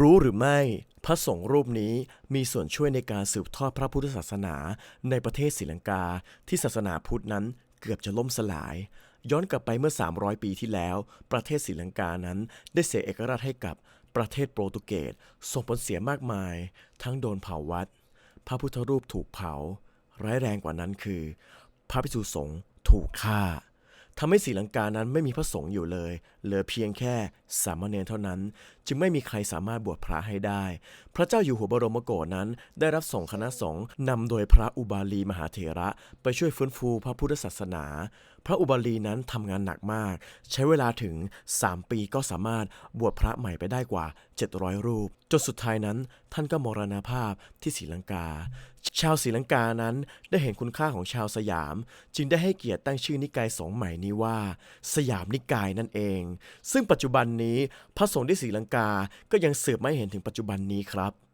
รู้หรือไม่ พระสงฆ์รูปนี้มีส่วนช่วยในการสืบทอดพระพุทธศาสนาในประเทศศรีลังกา ที่ศาสนาพุทธนั้นเกือบจะล่มสลาย ย้อนกลับไปเมื่อ 300 ปีที่แล้ว ประเทศศรีลังกานั้นได้เสียเอกราชให้กับประเทศโปรตุเกสส่งผลเสียมากมาย ทั้งโดนเผาวัด พระพุทธรูปถูกเผา ร้ายแรงกว่านั้นคือ พระภิกษุสงฆ์ถูกฆ่า ทำให้ศรีลังกานั้นไม่มีพระสงฆ์อยู่เลย เหลือเพียงแค่สามเณรเท่านั้น จึงไม่มีใครสามารถบวชพระให้ได้ พระเจ้าอยู่หัวบรมโกศนั้น ได้รับส่งคณะสงฆ์นำโดยพระอุบาลีมหาเถระ ไปช่วยฟื้นฟูพระพุทธศาสนา พระอุบาลีนั้นทำงานหนักมาก ใช้เวลาถึง 3 ปีก็สามารถบวชพระใหม่ไปได้กว่า 700 รูป จนสุดท้ายนั้นท่านก็มรณภาพที่ศรีลังกา ชาวศรีลังกานั้นได้เห็นคุณค่าของชาวสยาม จึงได้ให้เกียรติตั้งชื่อนิกายสงฆ์ใหม่นี้ว่า สยามนิกายนั่นเอง ซึ่งปัจจุบันนี้พระสงฆ์ที่ศรีลังกาก็ยังสืบไม่เห็นถึงปัจจุบันนี้ครับ